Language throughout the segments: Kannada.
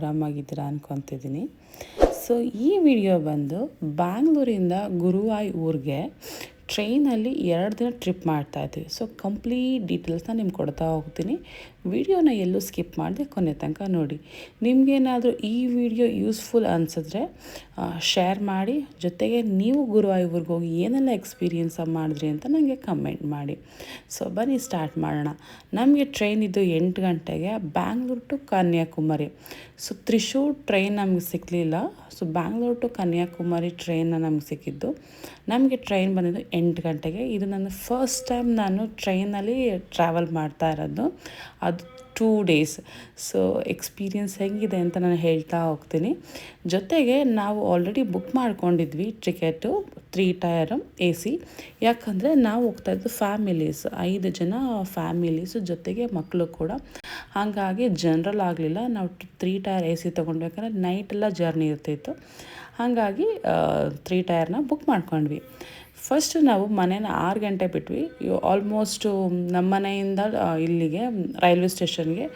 ಆರಾಮಾಗಿದ್ದೀರಾ ಅನ್ಕೊತಿದ್ದೀನಿ. ಸೊ ಈ ವಿಡಿಯೋ ಬಂದು ಬ್ಯಾಂಗ್ಳೂರಿಂದ ಗುರುವಾಯ್ ಊರಿಗೆ ಟ್ರೈನಲ್ಲಿ ಎರಡು ದಿನ ಟ್ರಿಪ್ ಮಾಡ್ತಾ ಇದ್ದೀವಿ ಸೊ ಕಂಪ್ಲೀಟ್ ಡೀಟೇಲ್ಸ್ನ ನಿಮ್ಗೆ ಕೊಡ್ತಾ ಹೋಗ್ತೀನಿ. ವಿಡಿಯೋನ ಎಲ್ಲೂ ಸ್ಕಿಪ್ ಮಾಡದೆ ಕೊನೆ ತನಕ ನೋಡಿ. ನಿಮಗೇನಾದರೂ ಈ ವಿಡಿಯೋ ಯೂಸ್ಫುಲ್ ಅನಿಸಿದ್ರೆ ಶೇರ್ ಮಾಡಿ. ಜೊತೆಗೆ ನೀವು ಗುರುವಾಯೂರ್ಗೆ ಹೋಗಿ ಏನೆಲ್ಲ ಎಕ್ಸ್ಪೀರಿಯನ್ಸ್ ಮಾಡಿದ್ರಿ ಅಂತ ನನಗೆ ಕಮೆಂಟ್ ಮಾಡಿ. ಸೊ, ಬನ್ನಿ ಸ್ಟಾರ್ಟ್ ಮಾಡೋಣ. ನಮಗೆ ಟ್ರೈನ್ ಇದು ಎಂಟು ಗಂಟೆಗೆ Bangalore to Kanyakumari. So, Thrissur train ನಮಗೆ ಸಿಕ್ಕಲಿಲ್ಲ ಸೊ, ಬ್ಯಾಂಗ್ಳೂರು ಟು ಕನ್ಯಾಕುಮಾರಿ ಟ್ರೈನ್ನ ನಮ್ಗೆ ಸಿಕ್ಕಿದ್ದು. ನಮಗೆ ಟ್ರೈನ್ ಬಂದಿದ್ದು ಎಂಟು ಗಂಟೆಗೆ. ಇದು ನನ್ನ ಫಸ್ಟ್ ಟೈಮ್ ನಾನು ಟ್ರೈನಲ್ಲಿ ಟ್ರಾವೆಲ್ ಮಾಡ್ತಾ ಇರೋದು. ಅದು ಟೂ ಡೇಸ್ ಸೊ ಎಕ್ಸ್ಪೀರಿಯನ್ಸ್ ಹೆಂಗಿದೆ ಅಂತ ನಾನು ಹೇಳ್ತಾ ಹೋಗ್ತೀನಿ. ಜೊತೆಗೆ ನಾವು ಆಲ್ರೆಡಿ ಬುಕ್ ಮಾಡ್ಕೊಂಡಿದ್ವಿ ticket three tier A C ಯಾಕಂದರೆ ನಾವು ಹೋಗ್ತಾ ಇದ್ದು ಫ್ಯಾಮಿಲೀಸ್ ಐದು ಜನ ಫ್ಯಾಮಿಲೀಸು ಜೊತೆಗೆ ಮಕ್ಕಳು ಕೂಡ. ಹಾಗಾಗಿ ಜನರಲ್ ಆಗಲಿಲ್ಲ. ನಾವು ತ್ರೀ ಟಯರ್ ಎ ಸಿ ತೊಗೊಂಡ್ಬೇಕಂದ್ರೆ ನೈಟೆಲ್ಲ ಜರ್ನಿ ಇರ್ತಿತ್ತು. ಹಾಗಾಗಿ ತ್ರೀ ಟಯರ್ನ ಬುಕ್ ಮಾಡ್ಕೊಂಡ್ವಿ. ಫಸ್ಟ್ ನಾವು ಮನೇನ ಆರು ಗಂಟೆ ಬಿಟ್ವಿ. ಆಲ್ಮೋಸ್ಟು ನಮ್ಮ ಮನೆಯಿಂದ ಇಲ್ಲಿಗೆ, ರೈಲ್ವೆ ಸ್ಟೇಷನ್ಗೆ.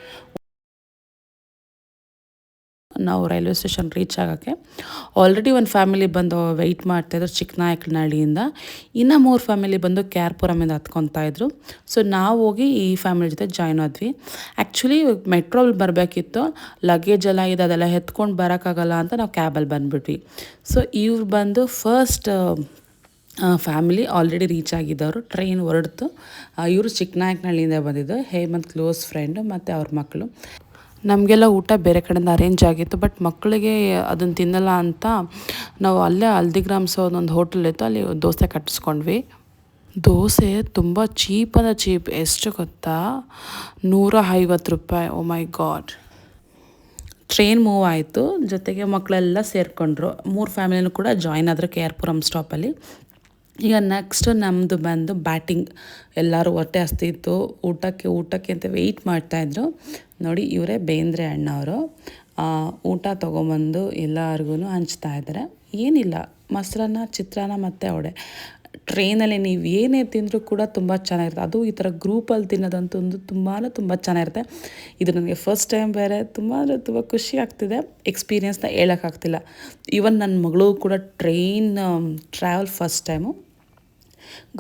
ನಾವು ರೈಲ್ವೆ ಸ್ಟೇಷನ್ ರೀಚ್ ಆಗೋಕ್ಕೆ. ಆಲ್ರೆಡಿ ಒಂದು ಫ್ಯಾಮಿಲಿ ಬಂದು ವೆಯ್ಟ್ ಮಾಡ್ತಾಯಿದ್ರು ಚಿಕ್ಕನಾಯಕನಹಳ್ಳಿಯಿಂದ ಇನ್ನು ಮೂರು ಫ್ಯಾಮಿಲಿ ಬಂದು ಕೆ ಆರ್ ಇದ್ರು. ಸೊ ನಾವು ಹೋಗಿ ಈ ಫ್ಯಾಮಿಲಿ ಜೊತೆ ಜಾಯ್ನ್ ಆದ್ವಿ. ಆ್ಯಕ್ಚುಲಿ ಮೆಟ್ರೋಲ್ ಬರಬೇಕಿತ್ತು. ಲಗೇಜ್ ಎಲ್ಲ ಇದೆ, ಅದೆಲ್ಲ ಎತ್ಕೊಂಡು ಬರೋಕ್ಕಾಗಲ್ಲ ಅಂತ ನಾವು ಕ್ಯಾಬಲ್ಲಿ ಬಂದುಬಿಟ್ವಿ. ಸೊ ಇವ್ರು ಬಂದು ಫಸ್ಟ್ ಫ್ಯಾಮಿಲಿ ಆಲ್ರೆಡಿ ರೀಚ್ ಆಗಿದ್ದವರು. ಟ್ರೈನ್ ಹೊರಡ್ತು. ಇವರು ಚಿಕ್ಕನಾಯಕನಹಳ್ಳಿಯಿಂದ ಬಂದಿದ್ದು. ಹೇಮಂತ್ ಕ್ಲೋಸ್ ಫ್ರೆಂಡು ಮತ್ತು ಅವ್ರ ಮಕ್ಕಳು ನಮಗೆಲ್ಲ ಊಟ ಬೇರೆ ಕಡೆಯಿಂದ ಅರೇಂಜ್ ಆಗಿತ್ತು. ಬಟ್ ಮಕ್ಕಳಿಗೆ ಅದನ್ನು ತಿನ್ನಲ್ಲ ಅಂತ ನಾವು ಅಲ್ಲೇ ಹಲ್ದಿಗ್ರಾಮ್ಸ್ ಒಂದು ಹೋಟೆಲ್ ಇತ್ತು. ಅಲ್ಲಿ ದೋಸೆ ಕಟ್ಟಿಸ್ಕೊಂಡ್ವಿ ದೋಸೆ ತುಂಬ ಚೀಪದ ಚೀಪ್ ಎಷ್ಟು ಗೊತ್ತಾ? ನೂರ ಐವತ್ತು ರೂಪಾಯಿ. Oh my god train move ಆಯಿತು. ಜೊತೆಗೆ ಮಕ್ಕಳೆಲ್ಲ ಸೇರಿಕೊಂಡ್ರು. ಮೂರು ಫ್ಯಾಮಿಲಿನೂ ಕೂಡ ಜಾಯ್ನ್ ಆದರೆ ಕೆ ಆರ್ ಪುರಂ ಸ್ಟಾಪಲ್ಲಿ ಈಗ ನೆಕ್ಸ್ಟ್ ನಮ್ಮದು ಬಂದು ಬ್ಯಾಟಿಂಗ್ ಎಲ್ಲರೂ ಹೊಟ್ಟೆ ಹಸ್ತಿತ್ತು ಊಟಕ್ಕೆ ಊಟಕ್ಕೆ ಅಂತ ವೆಯ್ಟ್ ಮಾಡ್ತಾಯಿದ್ರು ನೋಡಿ, ಇವರೇ ಬೇಂದ್ರೆ ಅಣ್ಣವರು. ಊಟ ತೊಗೊಂಬಂದು ಎಲ್ಲರಿಗೂ ಹಂಚ್ತಾ ಇದ್ದಾರೆ ಏನಿಲ್ಲ, ಮೊಸರನ್ನ, ಚಿತ್ರಾನ್ನ ಮತ್ತು ಅವಡೆ ಟ್ರೈನಲ್ಲಿ ನೀವು ಏನೇ ತಿಂದರೂ ಕೂಡ ತುಂಬ ಚೆನ್ನಾಗಿರುತ್ತೆ. ಅದು ಈ ಥರ ಗ್ರೂಪಲ್ಲಿ ತಿನ್ನೋದಂತೂ ಒಂದು ತುಂಬಾ ತುಂಬ ಚೆನ್ನಾಗಿರುತ್ತೆ. ಇದು ನನಗೆ ಫಸ್ಟ್ ಟೈಮ್ ಬೇರೆ, ತುಂಬ ಅಂದರೆ ತುಂಬ ಖುಷಿ ಆಗ್ತಿದೆ. ಎಕ್ಸ್ಪೀರಿಯೆನ್ಸ್ನ ಹೇಳೋಕ್ಕಾಗ್ತಿಲ್ಲ. ಈವನ್ ನನ್ನ ಮಗಳು ಕೂಡ ಟ್ರೈನ್ ಟ್ರಾವೆಲ್ ಫಸ್ಟ್ ಟೈಮು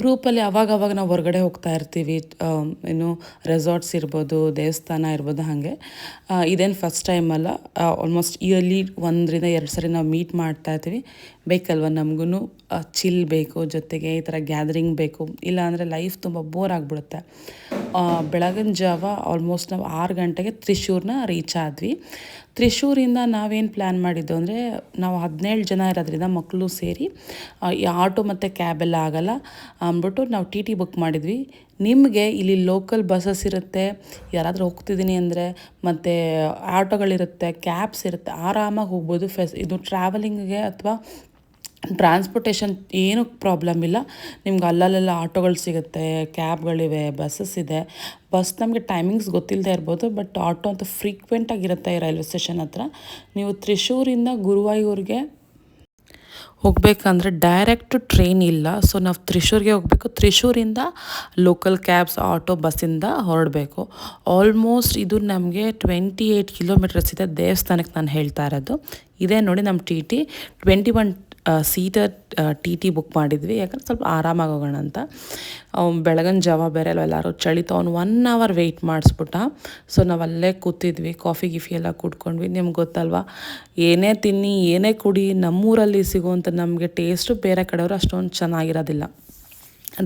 ಗ್ರೂಪಲ್ಲಿ ಅವಾಗ ಅವಾಗ ನಾವು ಹೊರಗಡೆ ಹೋಗ್ತಾ ಇರ್ತೀವಿ ಏನು ರೆಸಾರ್ಟ್ಸ್ ಇರ್ಬೋದು, ದೇವಸ್ಥಾನ ಇರ್ಬೋದು ಹಾಗೆ. ಇದೇನು ಫಸ್ಟ್ ಟೈಮ್ ಅಲ್ಲ. ಆಲ್ಮೋಸ್ಟ್ ಇಯರ್ಲಿ ಒಂದರಿಂದ ಎರಡು ಸರಿ ನಾವು ಮೀಟ್ ಮಾಡ್ತಾ ಇರ್ತೀವಿ. ಬೇಕಲ್ವ ನಮಗೂ ಚಿಲ್ ಬೇಕು, ಜೊತೆಗೆ ಈ ಥರ ಗ್ಯಾದರಿಂಗ್ ಬೇಕು. ಇಲ್ಲಾಂದರೆ ಲೈಫ್ ತುಂಬ ಬೋರ್ ಆಗಿಬಿಡುತ್ತೆ. ಬೆಳಗಿನ ಜಾವ ಆಲ್ಮೋಸ್ಟ್ ನಾವು ಆರು ಗಂಟೆಗೆ ತ್ರಿಶೂರ್ನ ರೀಚ್ ಆದ್ವಿ. ತ್ರಿಶೂರಿಂದ ನಾವೇನು ಪ್ಲ್ಯಾನ್ ಮಾಡಿದ್ದು ಅಂದರೆ, ನಾವು ಹದಿನೇಳು ಜನ ಇರೋದ್ರಿಂದ ಮಕ್ಕಳು ಸೇರಿ ಈ ಆಟೋ ಮತ್ತು ಕ್ಯಾಬೆಲ್ಲ ಆಗೋಲ್ಲ. ಅಂದ್ಬಿಟ್ಟು ನಾವು ಟಿ ಟಿ ಬುಕ್ ಮಾಡಿದ್ವಿ. ನಿಮಗೆ ಇಲ್ಲಿ ಲೋಕಲ್ ಬಸ್ಸಸ್ ಇರುತ್ತೆ, ಯಾರಾದರೂ ಹೋಗ್ತಿದ್ದೀನಿ ಅಂದರೆ, ಮತ್ತು ಆಟೋಗಳಿರುತ್ತೆ ಕ್ಯಾಬ್ಸ್ ಇರುತ್ತೆ, ಆರಾಮಾಗಿ ಹೋಗ್ಬೋದು. ಫೆಸ್ ಇದು ಟ್ರಾವೆಲಿಂಗ್ಗೆ ಅಥವಾ ಟ್ರಾನ್ಸ್ಪೋರ್ಟೇಷನ್ ಏನೂ ಪ್ರಾಬ್ಲಮ್ ಇಲ್ಲ. ನಿಮ್ಗೆ ಅಲ್ಲಲ್ಲೆಲ್ಲ ಆಟೋಗಳು ಸಿಗುತ್ತೆ, ಕ್ಯಾಬ್ಗಳಿವೆ ಬಸ್ಸಸ್ ಇದೆ. ಬಸ್ ನಮಗೆ ಟೈಮಿಂಗ್ಸ್ ಗೊತ್ತಿಲ್ಲದೆ ಇರ್ಬೋದು ಬಟ್ ಆಟೋ ಅಂತ ಫ್ರೀಕ್ವೆಂಟಾಗಿರುತ್ತೆ ಈ ರೈಲ್ವೆ ಸ್ಟೇಷನ್ ಹತ್ರ. ನೀವು ತ್ರಿಶೂರಿಂದ ಗುರುವಾಯೂರಿಗೆ ಹೋಗಬೇಕಂದ್ರೆ ಡೈರೆಕ್ಟ್ ಟ್ರೈನ್ ಇಲ್ಲ. ಸೊ ನಾವು ತ್ರಿಶೂರಿಗೆ ಹೋಗಬೇಕು. ತ್ರಿಶೂರಿಂದ ಲೋಕಲ್ ಕ್ಯಾಬ್ಸ್ ಆಟೋ ಬಸ್ಸಿಂದ ಹೊರಡಬೇಕು. ಆಲ್ಮೋಸ್ಟ್ ಇದು ನಮಗೆ ಟ್ವೆಂಟಿ ಏಯ್ಟ್ ಕಿಲೋಮೀಟರ್ಸ್ ಇದೆ ದೇವಸ್ಥಾನಕ್ಕೆ ನಾನು ಹೇಳ್ತಾ ಇರೋದು. ಇದೇ ನೋಡಿ ನಮ್ಮ T T twenty one seater T T book ಮಾಡಿದ್ವಿ. ಯಾಕಂದ್ರೆ ಸ್ವಲ್ಪ ಆರಾಮಾಗೋಗೋಣ ಅಂತ. ಬೆಳಗಿನ ಜಾವ ಬೇರೆ ಅಲ್ವ ಎಲ್ಲರೂ ಚಳಿತ ಅವ್ನು ಒನ್ ಅವರ್ ವೆಯ್ಟ್ ಮಾಡಿಸ್ಬಿಟ್ಟ. ಸೊ ನಾವು ಅಲ್ಲೇ ಕೂತಿದ್ವಿ ಕಾಫಿ ಗಿಫಿ ಎಲ್ಲ ಕುಡ್ಕೊಂಡ್ವಿ. ನಿಮ್ಗೆ ಗೊತ್ತಲ್ವಾ? ಏನೇ ತಿನ್ನಿ, ಏನೇ ಕುಡಿ, ನಮ್ಮೂರಲ್ಲಿ ಸಿಗುವಂಥ ನಮಗೆ ಟೇಸ್ಟು ಬೇರೆ ಕಡೆಯವರು ಅಷ್ಟೊಂದು ಚೆನ್ನಾಗಿರೋದಿಲ್ಲ.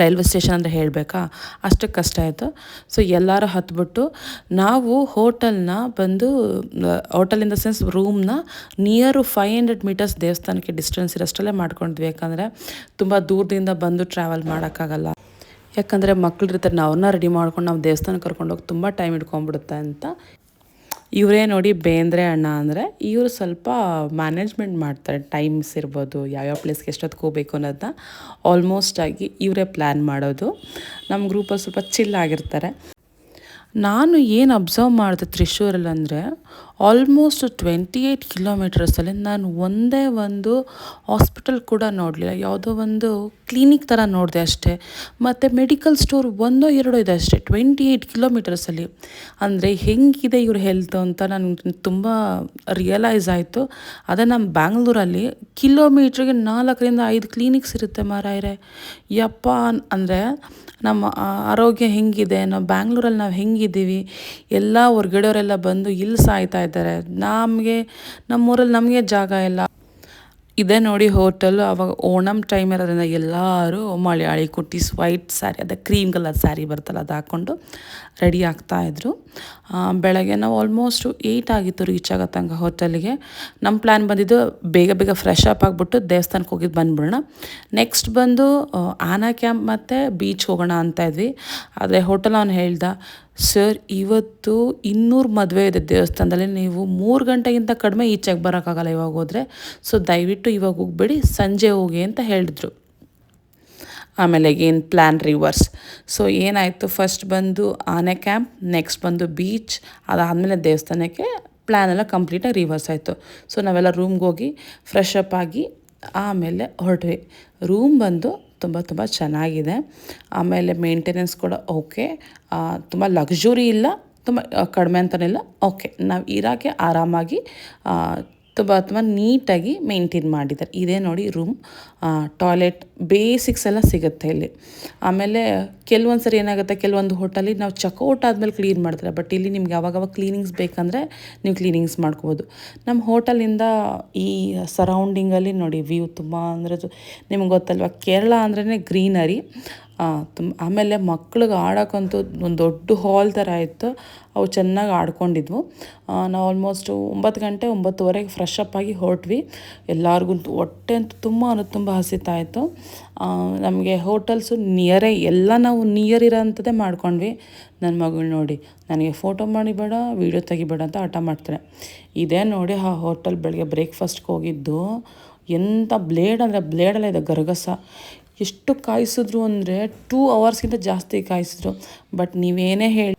ರೈಲ್ವೆ ಸ್ಟೇಷನ್ ಅಂದರೆ ಹೇಳಬೇಕಾ? ಅಷ್ಟು ಕಷ್ಟ ಆಯಿತು. ಸೊ ಎಲ್ಲರೂ ಹತ್ಬಿಟ್ಟು ನಾವು ಹೋಟೆಲ್ನ ಬಂದು ಹೋಟೆಲ್ ಇನ್ ದ ಸೆನ್ಸ್ ರೂಮ್ನ ನಿಯರು ಫೈವ್ ಹಂಡ್ರೆಡ್ ಮೀಟರ್ಸ್ ದೇವಸ್ಥಾನಕ್ಕೆ ಡಿಸ್ಟೆನ್ಸ್ ಇರೋಷ್ಟಲ್ಲೇ ಮಾಡ್ಕೊಂಡ್ವಿ. ಯಾಕಂದರೆ ತುಂಬ ದೂರದಿಂದ ಬಂದು ಟ್ರಾವೆಲ್ ಮಾಡೋಕ್ಕಾಗಲ್ಲ. ಯಾಕಂದರೆ ಮಕ್ಳಿರ್ತಾರೆ ನಾವು ಅವ್ರನ್ನ ರೆಡಿ ಮಾಡ್ಕೊಂಡು ನಾವು ದೇವಸ್ಥಾನಕ್ಕೆ ಕರ್ಕೊಂಡೋಗಿ ತುಂಬ ಟೈಮ್ ಇಟ್ಕೊಂಡ್ಬಿಡುತ್ತೆ ಅಂತ. ಇವರೇ ನೋಡಿ ಬೇಂದ್ರೆ ಅಣ್ಣ ಅಂದರೆ ಇವರು ಸ್ವಲ್ಪ ಮ್ಯಾನೇಜ್ಮೆಂಟ್ ಮಾಡ್ತಾರೆ. ಟೈಮ್ಸ್ ಇರ್ಬೋದು, ಯಾವ್ಯಾವ ಪ್ಲೇಸ್ಗೆ ಎಷ್ಟೊತ್ತಿಗೆ ಹೋಗ್ಬೇಕು ಅನ್ನೋದನ್ನ ಆಲ್ಮೋಸ್ಟ್ ಆಗಿ ಇವರೇ ಪ್ಲ್ಯಾನ್ ಮಾಡೋದು. ನಮ್ಮ ಗ್ರೂಪಲ್ಲಿ ಸ್ವಲ್ಪ ಚಿಲ್ ಆಗಿರ್ತಾರೆ. ನಾನು ಏನು ಅಬ್ಸರ್ವ್ ಮಾಡಿದೆ ತ್ರಿಶೂರಲ್ಲಿ ಅಂದರೆ ಆಲ್ಮೋಸ್ಟ್ ಟ್ವೆಂಟಿ ಏಯ್ಟ್ ಕಿಲೋಮೀಟರ್ಸಲ್ಲಿ ನಾನು ಒಂದೇ ಒಂದು ಹಾಸ್ಪಿಟಲ್ ಕೂಡ ನೋಡಲಿಲ್ಲ. ಯಾವುದೋ ಒಂದು ಕ್ಲಿನಿಕ್ ಥರ ನೋಡಿದೆ ಅಷ್ಟೇ. ಮತ್ತು ಮೆಡಿಕಲ್ ಸ್ಟೋರ್ ಒಂದೋ ಎರಡೋ ಇದೆ ಅಷ್ಟೇ ಟ್ವೆಂಟಿ ಏಯ್ಟ್ ಕಿಲೋಮೀಟರ್ಸಲ್ಲಿ ಅಂದರೆ ಹೆಂಗಿದೆ ಇವ್ರ ಹೆಲ್ತ್ ಅಂತ ನನಗೆ ತುಂಬ ರಿಯಲೈಸ್ ಆಯಿತು. ಅದೇ ನಮ್ಮ ಬ್ಯಾಂಗ್ಳೂರಲ್ಲಿ ಕಿಲೋಮೀಟ್ರಿಗೆ ನಾಲ್ಕರಿಂದ ಐದು ಕ್ಲಿನಿಕ್ಸ್ ಇರುತ್ತೆ ಮಾರಾಯರೆ. ಯಪ್ಪ ಅಂದರೆ ನಮ್ಮ ಆರೋಗ್ಯ ಹೆಂಗಿದೆ, ನಾವು ಬ್ಯಾಂಗ್ಳೂರಲ್ಲಿ ನಾವು ಹೆಂಗಿದ್ದೀವಿ, ಎಲ್ಲ ಹೊರ್ಗಡೆಯವರೆಲ್ಲ ಬಂದು ಇಲ್ಲಿ ಸಾಯ್ತಾ ಇದ್ದಾರೆ. ನಮಗೆ, ನಮ್ಮೂರಲ್ಲಿ ನಮಗೆ ಜಾಗ ಇಲ್ಲ. ಇದೇ ನೋಡಿ ಹೋಟೆಲ್, ಅವಾಗ ಓಣಮ್ ಟೈಮ್ ಇರೋದ್ರಿಂದ ಎಲ್ಲರೂ ಮಲಯಾಳಿ ಕುಟ್ಟೀಸ್ ವೈಟ್ ಸ್ಯಾರಿ ಅದೇ ಕ್ರೀಮ್ ಕಲರ್ ಸ್ಯಾರಿ ಬರ್ತಲ್ಲ ಅದು ಹಾಕ್ಕೊಂಡು ರೆಡಿ ಆಗ್ತಾಯಿದ್ರು ಬೆಳಗ್ಗೆ ನಾವು ಆಲ್ಮೋಸ್ಟು ಏಯ್ಟ್ ಆಗಿತ್ತು ರೀಚ್ ಆಗೋ ತನಕ ಹೋಟೆಲ್ಗೆ ನಮ್ಮ ಪ್ಲ್ಯಾನ್ ಬಂದಿದ್ದು ಬೇಗ ಬೇಗ ಫ್ರೆಶ್ ಅಪ್ ಆಗಿಬಿಟ್ಟು ದೇವಸ್ಥಾನಕ್ಕೆ ಹೋಗಿದ್ದು ಬಂದ್ಬಿಡೋಣ. ನೆಕ್ಸ್ಟ್ ಬಂದು ಆನಾ ಕ್ಯಾಂಪ್ ಮತ್ತು ಬೀಚ್ ಹೋಗೋಣ ಅಂತ ಇದ್ವಿ. ಆದರೆ ಹೋಟೆಲ್ ಅವನು ಹೇಳ್ದ ಸರ್ ಇವತ್ತು ಇನ್ನೂರು ಮದುವೆ ಇದೆ ದೇವಸ್ಥಾನದಲ್ಲಿ. ನೀವು ಮೂರು ಗಂಟೆಗಿಂತ ಕಡಿಮೆ ಈಚೆಗೆ ಬರೋಕ್ಕಾಗಲ್ಲ ಇವಾಗ ಹೋದರೆ. ಸೊ ದಯವಿಟ್ಟು ಇವಾಗ ಹೋಗ್ಬೇಡಿ, ಸಂಜೆ ಹೋಗಿ ಅಂತ ಹೇಳಿದ್ರು. ಆಮೇಲೆ ಏನು ಪ್ಲ್ಯಾನ್ ರಿವರ್ಸ್ ಸೊ ಏನಾಯಿತು? ಫಸ್ಟ್ ಬಂದು ಆನೆ ಕ್ಯಾಂಪ್ ನೆಕ್ಸ್ಟ್ ಬಂದು ಬೀಚ್ ಅದಾದಮೇಲೆ ದೇವಸ್ಥಾನಕ್ಕೆ ಪ್ಲ್ಯಾನ್ ಎಲ್ಲ ಕಂಪ್ಲೀಟಾಗಿ ರಿವರ್ಸ್ ಆಯಿತು. ಸೊ ನಾವೆಲ್ಲ ರೂಮ್ಗೆ ಹೋಗಿ ಫ್ರೆಶ್ ಅಪ್ ಆಗಿ ಆಮೇಲೆ ಹೊರಟ್ವಿ. ರೂಮ್ ಬಂದು ತುಂಬ ತುಂಬ ಚೆನ್ನಾಗಿದೆ. ಆಮೇಲೆ ಮೇಂಟೆನೆನ್ಸ್ ಕೂಡ ಓಕೆ ತುಂಬ ಲಕ್ಸುರಿ ಇಲ್ಲ, ತುಂಬ ಕಡಿಮೆ ಅಂತನಿಲ್ಲ ಓಕೆ ನಾವು ಇರೋಕ್ಕೆ ಆರಾಮಾಗಿ ತುಂಬ ನೀಟಾಗಿ ಮೇಂಟೈನ್ ಮಾಡಿದ್ದಾರೆ. ಇದೇ ನೋಡಿ ರೂಮ್ ಟಾಯ್ಲೆಟ್ ಬೇಸಿಕ್ಸ್ ಎಲ್ಲ ಸಿಗುತ್ತೆ ಇಲ್ಲಿ. ಆಮೇಲೆ ಕೆಲವೊಂದು ಸರಿ ಏನಾಗುತ್ತೆ, ಕೆಲವೊಂದು ಹೋಟೆಲಿ ನಾವು ಚಕೌಟ್ ಆದಮೇಲೆ ಕ್ಲೀನ್ ಮಾಡ್ತಾರೆ. ಬಟ್ ಇಲ್ಲಿ ನಿಮ್ಗೆ ಯಾವಾಗವಾಗ ಕ್ಲೀನಿಂಗ್ಸ್ ಬೇಕಂದರೆ ನೀವು ಕ್ಲೀನಿಂಗ್ಸ್ ಮಾಡ್ಕೋಬೋದು. ನಮ್ಮ ಹೋಟಲಿಂದ ಈ ಸರೌಂಡಿಂಗಲ್ಲಿ ನೋಡಿ ವ್ಯೂ ತುಂಬ ಅಂದರೆ ನಿಮ್ಗೆ ಗೊತ್ತಲ್ವ, ಕೇರಳ ಅಂದ್ರೇ ಗ್ರೀನರಿ. ತುಂಬ ಆಮೇಲೆ ಮಕ್ಳಿಗೆ ಆಡೋಕ್ಕಂತೂ ಒಂದು ದೊಡ್ಡ ಹಾಲ್ ಥರ ಇತ್ತು. ಅವು ಚೆನ್ನಾಗಿ ಆಡ್ಕೊಂಡಿದ್ವು. ನಾವು ಆಲ್ಮೋಸ್ಟು ಒಂಬತ್ತು ಗಂಟೆ, ಒಂಬತ್ತುವರೆಗೆ ಫ್ರೆಶ್ ಅಪ್ ಆಗಿ ಹೊರಟ್ವಿ. ಎಲ್ಲರಿಗೂ ಹೊಟ್ಟೆ ಅಂತೂ ತುಂಬ ಅನ್ನೋದು ತುಂಬ ಹಸಿತಾಯಿತು ನಮಗೆ ಹೋಟೆಲ್ಸು ನಿಯರೇ ಎಲ್ಲ ನಾವು ನಿಯರ್ ಇರೋ ಅಂಥದ್ದೇ ಮಾಡ್ಕೊಂಡ್ವಿ. ನನ್ನ ಮಗಳು ನೋಡಿ, ನನಗೆ ಫೋಟೋ ಮಾಡಿಬೇಡ ವೀಡಿಯೋ ತೆಗಿಬೇಡ ಅಂತ ಆಟ ಮಾಡ್ತಾರೆ ಇದೇ ನೋಡಿ ಆ ಹೋಟೆಲ್ ಬೆಳಗ್ಗೆ ಬ್ರೇಕ್ಫಾಸ್ಟ್ಗೆ ಹೋಗಿದ್ದು. ಎಂಥ ಬ್ಲೇಡ್ ಅಂದರೆ ಬ್ಲೇಡೆಲ್ಲ ಇದೆ ಗರಗಸ. ಎಷ್ಟು ಕಾಯಿಸಿದ್ರು ಅಂದರೆ ಟೂ ಅವರ್ಸ್ಗಿಂತ ಜಾಸ್ತಿ ಕಾಯಿಸಿದ್ರು. ಬಟ್ ನೀವೇನೇ ಹೇಳಿ,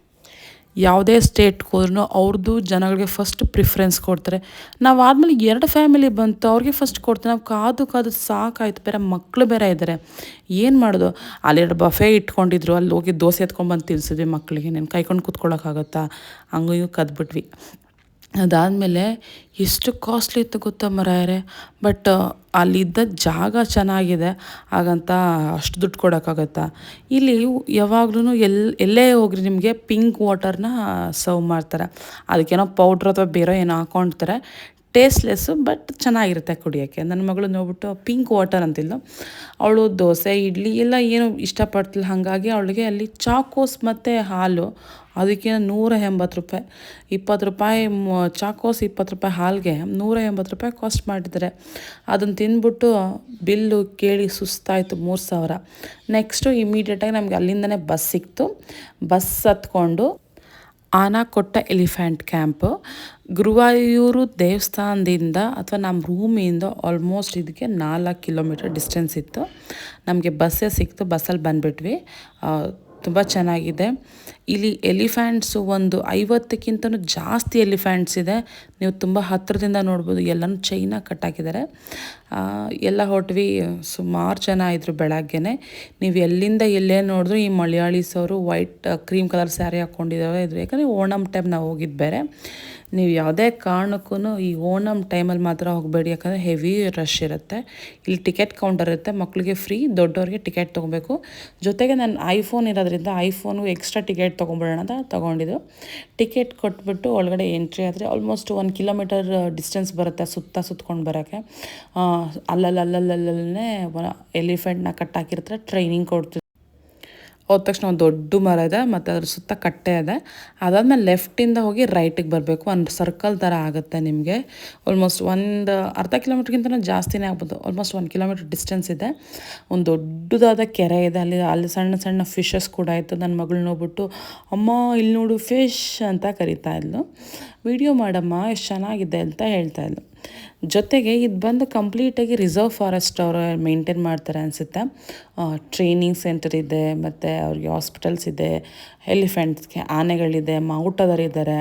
ಯಾವುದೇ ಸ್ಟೇಟ್ಗೆ ಹೋದ್ರೂ ಅವ್ರದ್ದು ಜನಗಳಿಗೆ ಫಸ್ಟ್ ಪ್ರಿಫರೆನ್ಸ್ ಕೊಡ್ತಾರೆ. ನಾವು ಆದಮೇಲೆ ಎರಡು ಫ್ಯಾಮಿಲಿ ಬಂತು, ಅವ್ರಿಗೆ ಫಸ್ಟ್ ಕೊಡ್ತಾರೆ. ನಾವು ಕಾದು ಕಾದು ಸಾಕಾಯ್ತು, ಬೇರೆ ಮಕ್ಕಳು ಬೇರೆ ಇದ್ದಾರೆ ಏನು ಮಾಡೋದು? ಅಲ್ಲೆರಡು ಬಫೆ ಇಟ್ಕೊಂಡಿದ್ರು, ಅಲ್ಲಿ ಹೋಗಿ ದೋಸೆ ಎತ್ಕೊಂಡ್ಬಂದು ತಿನ್ಸಿದ್ವಿ ಮಕ್ಕಳಿಗೆ ನೀನು ಕೈಕೊಂಡು ಕೂತ್ಕೊಳ್ಳೋಕ್ಕಾಗತ್ತಾ ಹಿಂಗೂ ಕದ್ಬಿಟ್ವಿ. ಅದಾದಮೇಲೆ ಎಷ್ಟು ಕಾಸ್ಟ್ಲಿ ಇತ್ತು ಗೊತ್ತಾ ಮರಾಯರೆ? ಬಟ್ ಅಲ್ಲಿದ್ದ ಜಾಗ ಚೆನ್ನಾಗಿದೆ. ಹಾಗಂತ ಅಷ್ಟು ದುಡ್ಡು ಕೊಡೋಕ್ಕಾಗತ್ತಾ? ಇಲ್ಲಿ ಯಾವಾಗ್ಲೂ ಎಲ್ಲಿ ಎಲ್ಲೇ ಹೋಗ್ರಿ ನಿಮಗೆ ಪಿಂಕ್ ವಾಟರ್ನ ಸರ್ವ್ ಮಾಡ್ತಾರೆ. ಅದಕ್ಕೇನೋ ಪೌಡ್ರ್ ಅಥವಾ ಬೇರೆ ಏನೋ ಹಾಕೊಂಡಿರ್ತಾರೆ ಟೇಸ್ಟ್ಲೆಸ್ಸು ಬಟ್ ಚೆನ್ನಾಗಿರುತ್ತೆ ಕುಡಿಯೋಕ್ಕೆ. ನನ್ನ ಮಗಳು ನೋಡ್ಬಿಟ್ಟು ಪಿಂಕ್ ವಾಟರ್ ಅಂತಿಲ್ಲ ಅವಳು ದೋಸೆ, ಇಡ್ಲಿ, ಎಲ್ಲ ಏನು ಇಷ್ಟಪಡ್ತಿಲ್ಲ. ಹಾಗಾಗಿ ಅವಳಿಗೆ ಅಲ್ಲಿ ಚಾಕೋಸ್ ಮತ್ತು ಹಾಲು ಅದಕ್ಕೆ ನೂರ ಎಂಬತ್ತು ರೂಪಾಯಿ. ಇಪ್ಪತ್ತು ರೂಪಾಯಿ ಚಾಕೋಸ್ ಇಪ್ಪತ್ತು ರೂಪಾಯಿ ಹಾಲಿಗೆ ನೂರ ಎಂಬತ್ತು ರೂಪಾಯಿ ಕಾಸ್ಟ್ ಮಾಡಿದ್ದಾರೆ. ಅದನ್ನು ತಿಂದ್ಬಿಟ್ಟು ಬಿಲ್ಲು ಕೇಳಿ ಸುಸ್ತಾಯಿತು ಮೂರು ಸಾವಿರ. ನೆಕ್ಸ್ಟು ಇಮಿಡಿಯೇಟಾಗಿ ನಮಗೆ ಅಲ್ಲಿಂದನೇ ಬಸ್ ಸಿಕ್ತು. ಬಸ್ ಹತ್ಕೊಂಡು ಆನಾಕೊಟ್ಟ ಎಲಿಫೆಂಟ್ ಕ್ಯಾಂಪು ಗುರುವಾಯೂರು ದೇವಸ್ಥಾನದಿಂದ ಅಥವಾ ನಮ್ಮ ರೂಮಿಂದ ಆಲ್ಮೋಸ್ಟ್ ಇದಕ್ಕೆ ನಾಲ್ಕು ಕಿಲೋಮೀಟರ್ ಡಿಸ್ಟೆನ್ಸ್ ಇತ್ತು. ನಮಗೆ ಬಸ್ಸೇ ಸಿಕ್ತು ಬಸ್ಸಲ್ಲಿ ಬಂದುಬಿಟ್ವಿ. ತುಂಬ ಚೆನ್ನಾಗಿದೆ. ಇಲ್ಲಿ ಎಲಿಫ್ಯಾಂಟ್ಸು ಒಂದು ಐವತ್ತಕ್ಕಿಂತನೂ ಜಾಸ್ತಿ ಎಲಿಫ್ಯಾಂಟ್ಸ್ ಇದೆ. ನೀವು ತುಂಬ ಹತ್ತಿರದಿಂದ ನೋಡ್ಬೋದು, ಎಲ್ಲನೂ ಚೈನ ಕಟ್ಟಾಕಿದ್ದಾರೆ ಎಲ್ಲ ಹೊಟ್ವಿ ಸುಮಾರು ಜನ ಇದ್ದರು ಬೆಳಗ್ಗೆನೆ. ನೀವು ಎಲ್ಲಿಂದ ಎಲ್ಲೇ ನೋಡಿದ್ರು ಈ ಮಲಯಾಳೀಸ್ ಅವರು ವೈಟ್ ಕ್ರೀಮ್ ಕಲರ್ ಸ್ಯಾರಿ ಹಾಕ್ಕೊಂಡಿದ್ದಾವೆ ಇದ್ರು ಯಾಕಂದರೆ ಓಣಮ್ ಟೈಮ್ ನಾವು ಹೋಗಿದ್ದು ಬೇರೆ. ನೀವು ಯಾವುದೇ ಕಾರಣಕ್ಕೂ ಈ ಓಣಮ್ ಟೈಮಲ್ಲಿ ಮಾತ್ರ ಹೋಗಬೇಡಿ. ಯಾಕಂದರೆ ಹೆವಿ ರಶ್ ಇರುತ್ತೆ. ಇಲ್ಲಿ ಟಿಕೆಟ್ ಕೌಂಟರ್ ಇರುತ್ತೆ. ಮಕ್ಕಳಿಗೆ ಫ್ರೀ ದೊಡ್ಡವ್ರಿಗೆ ಟಿಕೆಟ್ ತೊಗೊಬೇಕು. ಜೊತೆಗೆ ನನ್ನ ಐಫೋನ್ ಇರೋದ್ರಿಂದ ಐಫೋನು ಎಕ್ಸ್ಟ್ರಾ ಟಿಕೆಟ್ ತೊಗೊಂಬಿಡೋಣ ಅಂತ ತೊಗೊಂಡಿದ್ದು ಟಿಕೆಟ್ ಕೊಟ್ಬಿಟ್ಟು ಒಳಗಡೆ ಎಂಟ್ರಿ ಆದರೆ ಆಲ್ಮೋಸ್ಟ್ ಒಂದು ಕಿಲೋಮೀಟರ್ ಡಿಸ್ಟೆನ್ಸ್ ಬರುತ್ತೆ ಸುತ್ತ ಸುತ್ಕೊಂಡು ಬರೋಕ್ಕೆ. ಅಲ್ಲಲ್ಲಲ್ಲಲ್ಲಲ್ಲೇ ಎಲಿಫೆಂಟ್ನ ಕಟ್ಟಾಕಿರ್ತಾರೆ ಟ್ರೈನಿಂಗ್ ಕೊಡ್ತಿದ್ರು ಹೋದ ತಕ್ಷಣ ಒಂದು ದೊಡ್ಡ ಮರ ಇದೆ, ಮತ್ತು ಅದ್ರ ಸುತ್ತ ಕಟ್ಟೆ ಇದೆ. ಅದಾದಮೇಲೆ ಲೆಫ್ಟಿಂದ ಹೋಗಿ ರೈಟಿಗೆ ಬರಬೇಕು. ಒಂದು ಸರ್ಕಲ್ ಥರ ಆಗುತ್ತೆ ನಿಮಗೆ. ಆಲ್ಮೋಸ್ಟ್ ಒಂದು ಅರ್ಧ ಕಿಲೋಮೀಟ್ರ್ಗಿಂತನೂ ಜಾಸ್ತಿನೇ ಆಗ್ಬೋದು. ಆಲ್ಮೋಸ್ಟ್ ಒಂದು ಕಿಲೋಮೀಟ್ರ್ ಡಿಸ್ಟೆನ್ಸ್ ಇದೆ. ಒಂದು ದೊಡ್ಡದಾದ ಕೆರೆ ಇದೆ. ಅಲ್ಲಿ ಅಲ್ಲಿ ಸಣ್ಣ ಸಣ್ಣ ಫಿಶಸ್ ಕೂಡ ಇತ್ತು. ನನ್ನ ಮಗಳು ನೋಡ್ಬಿಟ್ಟು, ಅಮ್ಮ ಇಲ್ಲಿ ನೋಡು ಫಿಶ್ ಅಂತ ಕರಿತಾ ಇದ್ಲು. ವಿಡಿಯೋ ಮಾಡಮ್ಮ, ಎಷ್ಟು ಚೆನ್ನಾಗಿದೆ ಅಂತ ಹೇಳ್ತಾ ಇದ್ಲು. ಜೊತೆಗೆ ಇದು ಬಂದು ಕಂಪ್ಲೀಟಾಗಿ ರಿಸರ್ವ್ ಫಾರೆಸ್ಟ್ ಅವರು ಮೇಂಟೈನ್ ಮಾಡ್ತಾರೆ ಅನಿಸುತ್ತೆ. ಟ್ರೈನಿಂಗ್ ಸೆಂಟರ್ ಇದೆ, ಮತ್ತು ಅವ್ರಿಗೆ ಹಾಸ್ಪಿಟಲ್ಸ್ ಇದೆ ಎಲಿಫೆಂಟ್ಸ್ಗೆ ಆನೆಗಳಿದೆ ಮಾವುಟದರಿದ್ದಾರೆ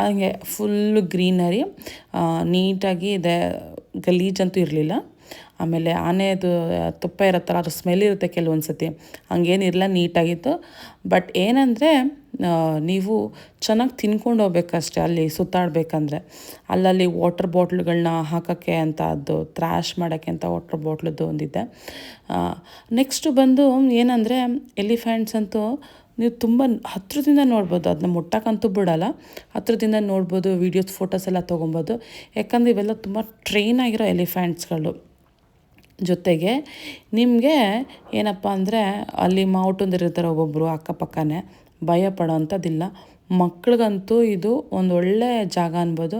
ಹಾಗೆ ಫುಲ್ಲು ಗ್ರೀನರಿ ನೀಟಾಗಿ ಇದೆ. ಗಲೀಜಂತೂ ಇರಲಿಲ್ಲ. ಆಮೇಲೆ ಆನೆದು ತುಪ್ಪ ಇರುತ್ತಲ್ಲ, ಅದು ಸ್ಮೆಲ್ ಇರುತ್ತೆ ಕೆಲವೊಂದು ಸತಿ ಹಂಗೇನಿರಲ್ಲ ನೀಟಾಗಿತ್ತು. ಬಟ್ ಏನಂದರೆ ನೀವು ಚೆನ್ನಾಗಿ ತಿನ್ಕೊಂಡು ಹೋಗ್ಬೇಕಷ್ಟೆ ಅಲ್ಲಿ ಸುತ್ತಾಡಬೇಕಂದ್ರೆ. ಅಲ್ಲಲ್ಲಿ ವಾಟರ್ ಬಾಟ್ಲ್ಗಳನ್ನ ಹಾಕೋಕ್ಕೆ ಅಂತ ಅದು ತ್ರಾಶ್ ಮಾಡೋಕ್ಕೆ ಅಂತ ವಾಟರ್ ಬಾಟ್ಲದ್ದು ಒಂದಿದೆ. ನೆಕ್ಸ್ಟು ಬಂದು ಏನಂದರೆ ಎಲಿಫೆಂಟ್ಸ್ ಅಂತೂ ನೀವು ತುಂಬ ಹತ್ರದಿಂದ ನೋಡ್ಬೋದು. ಅದನ್ನ ಮುಟ್ಟಕ್ಕಂತೂ ಬಿಡಲ್ಲ. ಹತ್ರದಿಂದ ನೋಡ್ಬೋದು ವೀಡಿಯೋಸ್ ಫೋಟೋಸ್ ಎಲ್ಲ ತೊಗೊಬೋದು. ಯಾಕಂದರೆ ಇವೆಲ್ಲ ತುಂಬ ಟ್ರೈನ್ ಆಗಿರೋ ಎಲಿಫೆಂಟ್ಸ್ಗಳು ಜೊತೆಗೆ ನಿಮಗೆ ಏನಪ್ಪ ಅಂದರೆ ಅಲ್ಲಿ ಮಾವುಟಂದಿರ್ತಾರೆ ಒಬ್ಬೊಬ್ಬರು ಅಕ್ಕಪಕ್ಕನೇ ಭಯ ಪಡೋವಂಥದ್ದಿಲ್ಲ ಮಕ್ಳಿಗಂತೂ ಇದು ಒಂದು ಒಳ್ಳೆ ಜಾಗ ಅನ್ಬೋದು.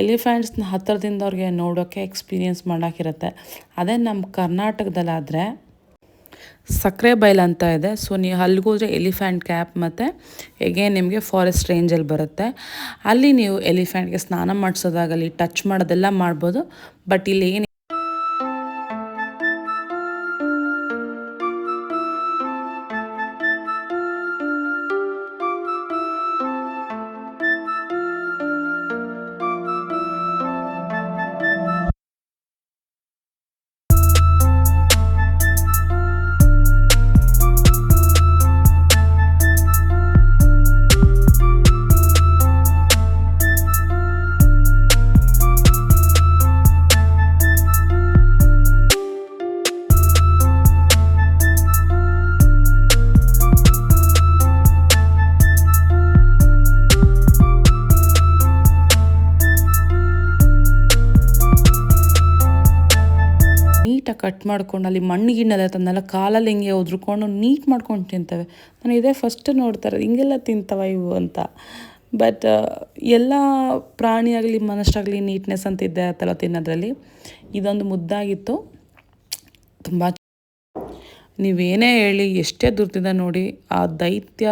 ಎಲಿಫೆಂಟ್ಸ್ನ ಹತ್ತಿರದಿಂದ ಅವ್ರಿಗೆ ನೋಡೋಕ್ಕೆ ಎಕ್ಸ್ಪೀರಿಯೆನ್ಸ್ ಮಾಡೋಕ್ಕಿರುತ್ತೆ ಅದೇ ನಮ್ಮ ಕರ್ನಾಟಕದಲ್ಲಾದರೆ ಸಕ್ಕರೆ ಬೈಲ್ ಅಂತ ಇದೆ. ಸೊ ನೀವು ಅಲ್ಲಿಗೋದ್ರೆ ಎಲಿಫೆಂಟ್ ಕ್ಯಾಪ್ ಮತ್ತು ಹೇಗೆ ನಿಮಗೆ ಫಾರೆಸ್ಟ್ ರೇಂಜಲ್ಲಿ ಬರುತ್ತೆ. ಅಲ್ಲಿ ನೀವು ಎಲಿಫೆಂಟ್ಗೆ ಸ್ನಾನ ಮಾಡಿಸೋದಾಗಲಿ ಟಚ್ ಮಾಡೋದೆಲ್ಲ ಮಾಡ್ಬೋದು. ಬಟ್ ಇಲ್ಲಿ ಏನು ಕಟ್ ಮಾಡ್ಕೊಂಡು ಅಲ್ಲಿ ಮಣ್ಣು ತಂದೆಲ್ಲ ಕಾಲಲ್ಲಿ ಹಿಂಗೆ ಉದ್ರುಕೊಂಡು ನೀಟ್ ಮಾಡ್ಕೊಂಡು ತಿಂತವೆ. ನಾನು ಇದೇ ಫಸ್ಟ್ ನೋಡ್ತಾರೆ ಹಿಂಗೆಲ್ಲ ತಿಂತವ ಇವು ಅಂತ. ಬಟ್ ಎಲ್ಲ ಪ್ರಾಣಿ ಆಗಲಿ ಮನುಷ್ಯರಾಗಲಿ ನೀಟ್ನೆಸ್ ಅಂತ ಇದ್ದೇ ಇರುತ್ತಲ್ಲ ತಿನ್ನೋದ್ರಲ್ಲಿ. ಇದೊಂದು ಮುದ್ದಾಗಿತ್ತು. ತುಂಬ ನೀವೇನೇ ಹೇಳಿ ಎಷ್ಟೇ ದೂರದಿಂದ ನೋಡಿ ಆ ದೈತ್ಯ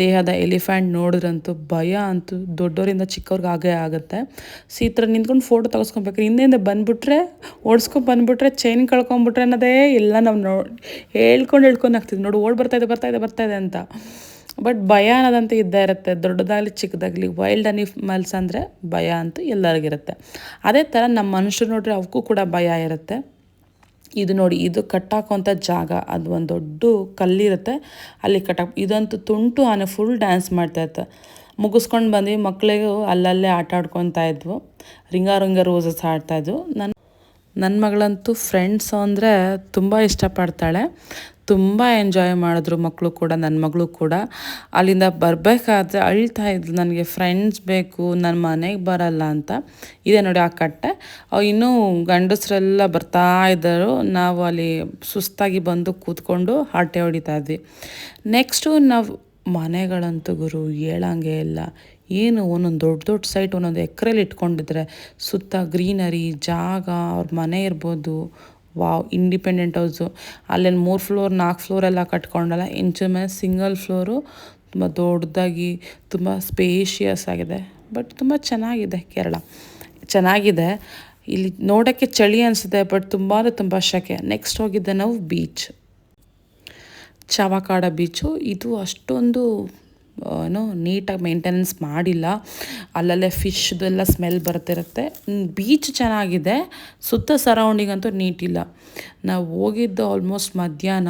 ದೇಹದ ಎಲಿಫೆಂಟ್ ನೋಡಿದ್ರಂತೂ ಭಯ ಅಂತೂ ದೊಡ್ಡವರಿಂದ ಚಿಕ್ಕವ್ರಿಗೆ ಆಗೇ ಆಗುತ್ತೆ. ಸೊ ಈ ಥರ ನಿಂತ್ಕೊಂಡು ಫೋಟೋ ಹಿಂದೆ ಹಿಂದೆಯಿಂದ ಬಂದುಬಿಟ್ರೆ, ಓಡಿಸ್ಕೊಂಡು ಬಂದುಬಿಟ್ರೆ ಚೈನ್ ಕಳ್ಕೊಂಬಿಟ್ರೆ ಅನ್ನೋದೇ ಎಲ್ಲ ನಾವು ನೋ, ಹೇಳ್ಕೊಂಡು ಹೇಳ್ಕೊಂಡು ಆಗ್ತಿದ್ವಿ ನೋಡಿ, ಓಡ್ ಬರ್ತಾಯಿದೆ ಬರ್ತಾಯಿದೆ ಬರ್ತಾಯಿದೆ ಅಂತ. ಬಟ್ ಭಯ ಅನ್ನೋದಂತೂ ಇದ್ದೇ ಇರುತ್ತೆ. ದೊಡ್ಡದಾಗಲಿ ಚಿಕ್ಕದಾಗಲಿ, ವೈಲ್ಡ್ ಅನಿಮಲ್ಸ್ ಅಂದರೆ ಭಯ ಅಂತೂ ಎಲ್ಲರಿಗಿರುತ್ತೆ. ಅದೇ ಥರ ನಮ್ಮ ಮನುಷ್ಯರು ನೋಡ್ರಿ ಅವಕ್ಕೂ ಕೂಡ ಭಯ ಇರುತ್ತೆ. ಇದು ನೋಡಿ, ಇದು ಕಟ್ಟಾಕೋಂಥ ಜಾಗ. ಅದು ಒಂದು ದೊಡ್ಡ ಕಲ್ಲಿರುತ್ತೆ. ಅಲ್ಲಿ ಕಟ್ಟಾಕ್, ಇದಂತೂ ತುಂಟು ಆನೆ ಫುಲ್ ಡ್ಯಾನ್ಸ್ ಮಾಡ್ತಾಯಿತ್ತು ಮುಗಿಸ್ಕೊಂಡು ಬಂದು ಮಕ್ಕಳಿಗೂ ಅಲ್ಲಲ್ಲೇ ಆಟ ಆಡ್ಕೊತಾ ಇದ್ವು. ರಿಂಗ ರಿಂಗ ರೋಸಸ್ ಆಡ್ತಾಯಿದ್ವು ನನ್ನ ನನ್ನ ಮಗಳಂತೂ ಫ್ರೆಂಡ್ಸ್ ಅಂದರೆ ತುಂಬ ಇಷ್ಟಪಡ್ತಾಳೆ. ತುಂಬ ಎಂಜಾಯ್ ಮಾಡಿದ್ರು ಮಕ್ಕಳು ಕೂಡ ನನ್ನ ಮಗಳು ಕೂಡ. ಅಲ್ಲಿಂದ ಬರಬೇಕಾದ್ರೆ ಅಳ್ತಾ ಇದ್ಲು ನನಗೆ ಫ್ರೆಂಡ್ಸ್ ಬೇಕು ನನ್ನ ಮನೆಗೆ ಬರಲ್ಲ ಅಂತ. ಇದೆ ನೋಡಿ ಆ ಕಟ್ಟೆ. ಇನ್ನೂ ಗಂಡಸರೆಲ್ಲ ಬರ್ತಾ ಇದ್ದರು. ನಾವು ಅಲ್ಲಿ ಸುಸ್ತಾಗಿ ಬಂದು ಕೂತ್ಕೊಂಡು ಹಾಟೆ ಹೊಡಿತಾ ಇದ್ವಿ. ನೆಕ್ಸ್ಟು ನಾವು ಮನೆಗಳಂತೂ ಗುರು, ಹೇಳಂಗೆ ಇಲ್ಲ. ಏನು ಒಂದೊಂದು ದೊಡ್ಡ ದೊಡ್ಡ ಸೈಟ್ ಒಂದೊಂದು ಎಕ್ರೆಲಿ ಇಟ್ಕೊಂಡಿದ್ರೆ ಸುತ್ತ ಗ್ರೀನರಿ ಜಾಗ, ಅವ್ರ ಮನೆ ಇರ್ಬೋದು. ವಾವ್ ಇಂಡಿಪೆಂಡೆಂಟ್ ಹೌಸು ಅಲ್ಲೇನು ಮೂರು ಫ್ಲೋರ್ ನಾಲ್ಕು ಫ್ಲೋರ್ ಎಲ್ಲ ಕಟ್ಕೊಂಡಲ್ಲ ಇಂಚು ಮೇಲೆ ಸಿಂಗಲ್ ಫ್ಲೋರು ತುಂಬ ದೊಡ್ಡದಾಗಿ, ತುಂಬ ಸ್ಪೇಷಿಯಸ್ ಆಗಿದೆ. ಬಟ್ ತುಂಬ ಚೆನ್ನಾಗಿದೆ ಕೇರಳ. ಚೆನ್ನಾಗಿದೆ. ಇಲ್ಲಿ ನೋಡೋಕ್ಕೆ ಚಳಿ ಅನಿಸುತ್ತೆ ಬಟ್ ತುಂಬ ತುಂಬ ಶಕೆ. ನೆಕ್ಸ್ಟ್ ಹೋಗಿದ್ದೆ ನಾವು ಬೀಚ್ ಚಾವಕಾಡ ಬೀಚು ಇದು ಅಷ್ಟೊಂದು ಏನೋ ನೀಟಾಗಿ ಮೇಂಟೆನೆನ್ಸ್ ಮಾಡಿಲ್ಲ. ಅಲ್ಲಲ್ಲೇ ಫಿಶ್ದೆಲ್ಲ ಸ್ಮೆಲ್ ಬರ್ತಿರುತ್ತೆ. ಬೀಚ್ ಚೆನ್ನಾಗಿದೆ. ಸುತ್ತ ಸರೌಂಡಿಂಗ್ ಅಂತೂ ನೀಟಿಲ್ಲ. ನಾವು ಹೋಗಿದ್ದು ಆಲ್ಮೋಸ್ಟ್ ಮಧ್ಯಾಹ್ನ.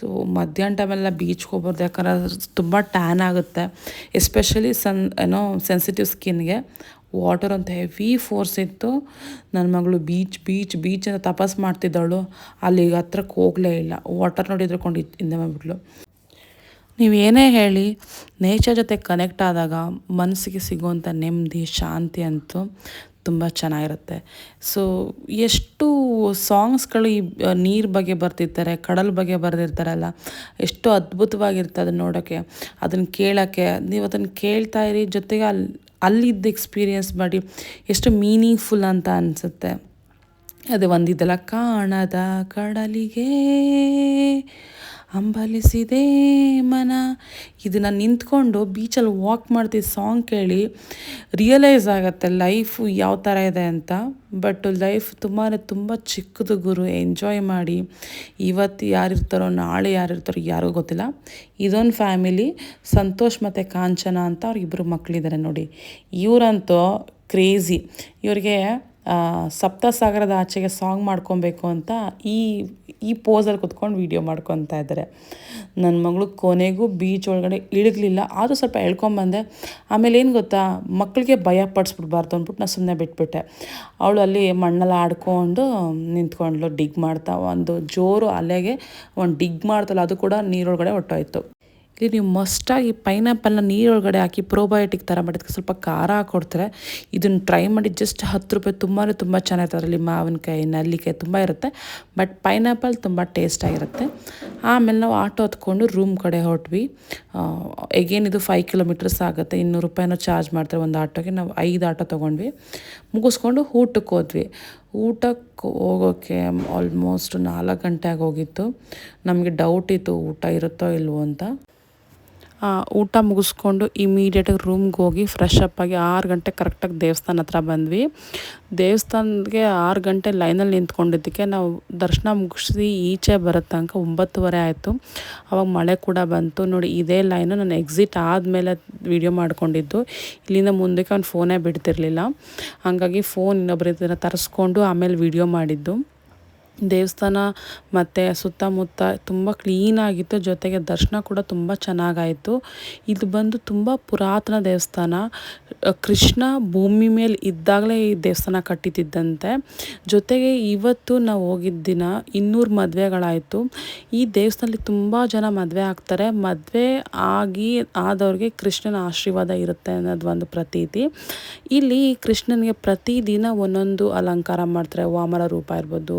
ಸೊ ಮಧ್ಯಾಹ್ನ ಟೈಮೆಲ್ಲ ಬೀಚ್ಗೆ ಹೋಗ್ಬಾರ್ದು. ಯಾಕಂದ್ರೆ ತುಂಬ ಟ್ಯಾನ್ ಆಗುತ್ತೆ. ಎಸ್ಪೆಷಲಿ ಸನ್ ಏನೋ ಸೆನ್ಸಿಟಿವ್ ಸ್ಕಿನ್ಗೆ ವಾಟರ್ ಅಂತ ಹೆವಿ ಫೋರ್ಸ್ ಇತ್ತು. ನನ್ನ ಮಗಳು ಬೀಚ್ ಬೀಚ್ ಬೀಚ್ ಅಂತ ತಪಾಸ್ ಮಾಡ್ತಿದ್ದವಳು ಅಲ್ಲಿಗೆ ಹತ್ರಕ್ಕೆ ಹೋಗಲೇ ಇಲ್ಲ. ವಾಟರ್ ನೋಡಿದ್ರೆ ಕೊಂಡು ಹಿಂದೆ ಮಾಡಿಬಿಟ್ಲು ನೀವು ಏನೇ ಹೇಳಿ ನೇಚರ್ ಜೊತೆ ಕನೆಕ್ಟ್ ಆದಾಗ ಮನಸ್ಸಿಗೆ ಸಿಗುವಂಥ ನೆಮ್ಮದಿ, ಶಾಂತಿ ಅಂತೂ ತುಂಬ ಚೆನ್ನಾಗಿರುತ್ತೆ. ಸೊ ಎಷ್ಟು ಸಾಂಗ್ಸ್ಗಳು ಈ ನೀರು ಬಗ್ಗೆ ಬರ್ತಿರ್ತಾರೆ, ಕಡಲ ಬಗ್ಗೆ ಬರೆದಿರ್ತಾರಲ್ಲ, ಎಷ್ಟು ಅದ್ಭುತವಾಗಿರುತ್ತೆ ಅದನ್ನು ನೋಡೋಕ್ಕೆ ಅದನ್ನು ಕೇಳೋಕ್ಕೆ ನೀವು ಅದನ್ನು ಕೇಳ್ತಾ ಇರಿ, ಜೊತೆಗೆ ಅಲ್ಲಿ ಅಲ್ಲಿದ್ದ ಎಕ್ಸ್ಪೀರಿಯೆನ್ಸ್ ಮಾಡಿ ಎಷ್ಟು ಮೀನಿಂಗ್ಫುಲ್ ಅಂತ ಅನಿಸುತ್ತೆ. ಅದೇ ಒಂದಿದ್ದಲ್ಲ ಕಾಣದ ಕಡಲಿಗೆ. ಅಂಬಲಿಸಿದೆ ಮನ. ಇದನ್ನು ನಿಂತ್ಕೊಂಡು ಬೀಚಲ್ಲಿ ವಾಕ್ ಮಾಡ್ತಿದ್ದ ಸಾಂಗ್ ಕೇಳಿ ರಿಯಲೈಸ್ ಆಗುತ್ತೆ ಲೈಫು ಯಾವ ಥರ ಇದೆ ಅಂತ. ಬಟ್ ಲೈಫ್ ತುಂಬಾ ತುಂಬ ಚಿಕ್ಕದು ಗುರು ಎಂಜಾಯ್ ಮಾಡಿ. ಇವತ್ತು ಯಾರಿರ್ತಾರೋ, ನಾಳೆ ಯಾರಿರ್ತಾರೋ, ಯಾರಿಗೂ ಗೊತ್ತಿಲ್ಲ. ಇದೊಂದು ಫ್ಯಾಮಿಲಿ ಸಂತೋಷ್ ಮತ್ತು ಕಾಂಚನ ಅಂತ ಅವ್ರಿಗಿಬ್ಬರು ಮಕ್ಕಳಿದ್ದಾರೆ ನೋಡಿ. ಇವರಂತೂ ಕ್ರೇಜಿ ಇವ್ರಿಗೆ ಸಪ್ತಸಾಗರದ ಆಚೆಗೆ ಸಾಂಗ್ ಮಾಡ್ಕೊಬೇಕು ಅಂತ ಈ ಈ ಪೋಸಲ್ಲಿ ಕುತ್ಕೊಂಡು ವೀಡಿಯೋ ಮಾಡ್ಕೊತಾ ಇದ್ದಾರೆ. ನನ್ನ ಮಗಳು ಕೊನೆಗೂ ಬೀಚ್ ಒಳಗಡೆ ಇಳಿಗ್ಲಿಲ್ಲ, ಆದರೂ ಸ್ವಲ್ಪ ಎಳ್ಕೊಂಬಂದೆ. ಆಮೇಲೆ ಏನು ಗೊತ್ತಾ ಮಕ್ಕಳಿಗೆ ಭಯ ಪಡಿಸ್ಬಿಡ್ಬಾರ್ದು ಅಂದ್ಬಿಟ್ಟು ನಾನು ಸುಮ್ಮನೆ ಬಿಟ್ಬಿಟ್ಟೆ. ಅವಳು ಅಲ್ಲಿ ಮಣ್ಣಲ್ಲಿ ಆಡ್ಕೊಂಡು ನಿಂತ್ಕೊಂಡ್ಲು ಡಿಗ್ ಮಾಡ್ತಾ, ಒಂದು ಜೋರು ಅಲೆಗೆ ಒಂದು ಡಿಗ್ ಮಾಡ್ತಲ್ಲ ಅದು ಕೂಡ ನೀರೊಳಗಡೆ ಹೊಟ್ಟೋಯ್ತು ಇಲ್ಲಿ ನೀವು ಮಸ್ಟಾಗಿ ಪೈನಾಪಲ್ನ ನೀರೊಳಗಡೆ ಹಾಕಿ ಪ್ರೋಬಯೋಟಿಕ್ ಥರ ಮಾಡಿದ್ದಕ್ಕೆ ಸ್ವಲ್ಪ ಖಾರ ಹಾಕ್ಕೊಡ್ತಾರೆ ಇದನ್ನು ಟ್ರೈ ಮಾಡಿ ಜಸ್ಟ್ ಹತ್ತು ರೂಪಾಯಿ ತುಂಬಾ ತುಂಬ ಚೆನ್ನಾಗಿರುತ್ತೆ. ಅದರಲ್ಲಿ ಮಾವಿನಕಾಯಿ, ನಲ್ಲಿಕಾಯಿ ತುಂಬ ಇರುತ್ತೆ. ಬಟ್ ಪೈನಾಪಲ್ ತುಂಬ ಟೇಸ್ಟಾಗಿರುತ್ತೆ ಆಮೇಲೆ ನಾವು ಆಟೋ ಹತ್ಕೊಂಡು ರೂಮ್ ಕಡೆ ಹೊರಟ್ವಿ. ಎಗೇನ್ ಇದು ಫೈವ್ ಕಿಲೋಮೀಟರ್ಸ್ ಆಗುತ್ತೆ. ಇನ್ನೂರು ರೂಪಾಯಿನೂ ಚಾರ್ಜ್ ಮಾಡ್ತಾರೆ ಒಂದು ಆಟೋಗೆ. ನಾವು ಐದು ಆಟೋ ತೊಗೊಂಡ್ವಿ. ಮುಗಿಸ್ಕೊಂಡು ಊಟಕ್ಕೆ ಹೋದ್ವಿ. ಊಟಕ್ಕೆ ಹೋಗೋಕ್ಕೆ ಆಲ್ಮೋಸ್ಟ್ ನಾಲ್ಕು ಗಂಟೆ ಆಗೋಗಿತ್ತು. ನಮಗೆ ಡೌಟ್ ಇತ್ತು ಊಟ ಇರುತ್ತೋ ಇಲ್ವೋ ಅಂತ. ಊಟ ಮುಗಿಸ್ಕೊಂಡು ಇಮಿಡಿಯೇಟಾಗಿ ರೂಮ್ಗೆ ಹೋಗಿ ಫ್ರೆಶ್ ಅಪ್ ಆಗಿ ಆರು ಗಂಟೆ ಕರೆಕ್ಟಾಗಿ ದೇವಸ್ಥಾನ ಹತ್ರ ಬಂದ್ವಿ. ದೇವಸ್ಥಾನಕ್ಕೆ ಆರು ಗಂಟೆ ಲೈನಲ್ಲಿ ನಿಂತ್ಕೊಂಡಿದ್ದಕ್ಕೆ ನಾವು ದರ್ಶನ ಮುಗಿಸಿ ಈಚೆ ಬರೋ ತನಕ ಒಂಬತ್ತುವರೆ ಆಯಿತು. ಅವಾಗ ಮಳೆ ಕೂಡ ಬಂತು. ನೋಡಿ, ಇದೇ ಲೈನು ನಾನು ಎಕ್ಸಿಟ್ ಆದಮೇಲೆ ವೀಡಿಯೋ ಮಾಡ್ಕೊಂಡಿದ್ದು. ಇಲ್ಲಿಂದ ಮುಂದಕ್ಕೆ ಅವ್ನು ಫೋನೇ ಬಿಡ್ತಿರಲಿಲ್ಲ. ಹಾಗಾಗಿ ಫೋನ್ ಇನ್ನೊಬ್ಬರಿಂದ ತರಿಸ್ಕೊಂಡು ಆಮೇಲೆ ವೀಡಿಯೋ ಮಾಡಿದ್ದು. ದೇವಸ್ಥಾನ ಮತ್ತು ಸುತ್ತಮುತ್ತ ತುಂಬ ಕ್ಲೀನಾಗಿತ್ತು ಜೊತೆಗೆ ದರ್ಶನ ಕೂಡ ತುಂಬ ಚೆನ್ನಾಗಾಯಿತು. ಇದು ಬಂದು ತುಂಬ ಪುರಾತನ ದೇವಸ್ಥಾನ. ಕೃಷ್ಣ ಭೂಮಿ ಮೇಲೆ ಇದ್ದಾಗಲೇ ಈ ದೇವಸ್ಥಾನ ಕಟ್ಟಿದ್ದಂತೆ. ಜೊತೆಗೆ ಇವತ್ತು ನಾವು ಹೋಗಿದ್ದ ದಿನ ಇನ್ನೂರು ಮದುವೆಗಳಾಯಿತು. ಈ ದೇವಸ್ಥಾನದಲ್ಲಿ ತುಂಬ ಜನ ಮದುವೆ ಆಗ್ತಾರೆ. ಮದುವೆ ಆಗಿ ಆದವ್ರಿಗೆ ಕೃಷ್ಣನ ಆಶೀರ್ವಾದ ಇರುತ್ತೆ ಅನ್ನೋದು ಒಂದು ಪ್ರತೀತಿ. ಇಲ್ಲಿ ಕೃಷ್ಣನಿಗೆ ಪ್ರತಿದಿನ ಒಂದೊಂದು ಅಲಂಕಾರ ಮಾಡ್ತಾರೆ. ವಾಮನ ರೂಪ ಇರ್ಬೋದು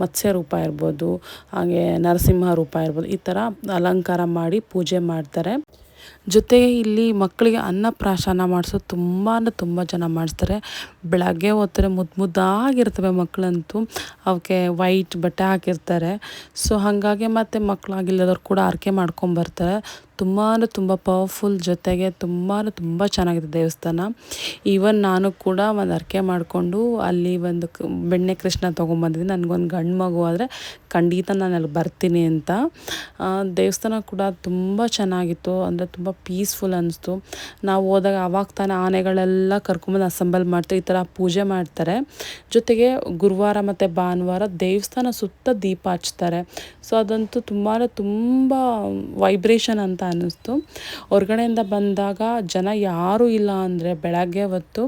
ಮತ್ಸ್ಯ ರೂಪ ಇರ್ಬೋದು, ಹಾಗೆ ನರಸಿಂಹ ರೂಪ ಇರ್ಬೋದು, ಈ ಥರ ಅಲಂಕಾರ ಮಾಡಿ ಪೂಜೆ ಮಾಡ್ತಾರೆ. ಜೊತೆಗೆ ಇಲ್ಲಿ ಮಕ್ಕಳಿಗೆ ಅನ್ನಪ್ರಾಶನ ಮಾಡಿಸೋದು ತುಂಬಾ ತುಂಬ ಜನ ಮಾಡಿಸ್ತಾರೆ. ಬೆಳಗ್ಗೆ ಹೊತ್ತರೆ ಮುದ್ದು ಮುದ್ದಾಗಿರ್ತವೆ ಮಕ್ಕಳಂತೂ, ಅವಕ್ಕೆ ವೈಟ್ ಬಟ್ಟೆ ಹಾಕಿರ್ತಾರೆ. ಸೊ ಹಾಗಾಗಿ ಮತ್ತು ಮಕ್ಕಳಾಗಿಲ್ಲದವ್ರು ಕೂಡ ಆರಕೆ ಮಾಡ್ಕೊಂಬರ್ತಾರೆ ತುಂಬಾ ತುಂಬ ಪವರ್ಫುಲ್ ಜೊತೆಗೆ ತುಂಬಾ ತುಂಬ ಚೆನ್ನಾಗಿದೆ ದೇವಸ್ಥಾನ. ಈವನ್ ನಾನು ಕೂಡ ಒಂದು ಹರಕೆ ಮಾಡಿಕೊಂಡು ಅಲ್ಲಿ ಒಂದು ಬೆಣ್ಣೆ ಕೃಷ್ಣ ತೊಗೊಂಬಂದಿದ್ದೀನಿ. ನನಗೊಂದು ಗಂಡು ಮಗು ಆದರೆ ಖಂಡಿತ ನಾನು ಅಲ್ಲಿ ಬರ್ತೀನಿ ಅಂತ. ದೇವಸ್ಥಾನ ಕೂಡ ತುಂಬ ಚೆನ್ನಾಗಿತ್ತು, ಅಂದರೆ ತುಂಬ ಪೀಸ್ಫುಲ್ ಅನ್ನಿಸ್ತು ನಾವು ಹೋದಾಗ ಅವಾಗ ತಾನೇ ಆನೆಗಳೆಲ್ಲ ಕರ್ಕೊಂಬಂದು ಅಸೆಂಬಲ್ ಮಾಡ್ತಾರೆ ಈ ಥರ ಪೂಜೆ ಮಾಡ್ತಾರೆ. ಜೊತೆಗೆ ಗುರುವಾರ ಮತ್ತು ಭಾನುವಾರ ದೇವಸ್ಥಾನ ಸುತ್ತ ದೀಪ ಹಚ್ತಾರೆ. ಸೊ ಅದಂತೂ ತುಂಬಾ ತುಂಬ ವೈಬ್ರೇಷನ್ ಅಂತ ಅನ್ನಿಸ್ತು ಹೊರಗಡೆಯಿಂದ ಬಂದಾಗ ಜನ ಯಾರೂ ಇಲ್ಲ ಅಂದರೆ ಬೆಳಗ್ಗೆ ಹೊತ್ತು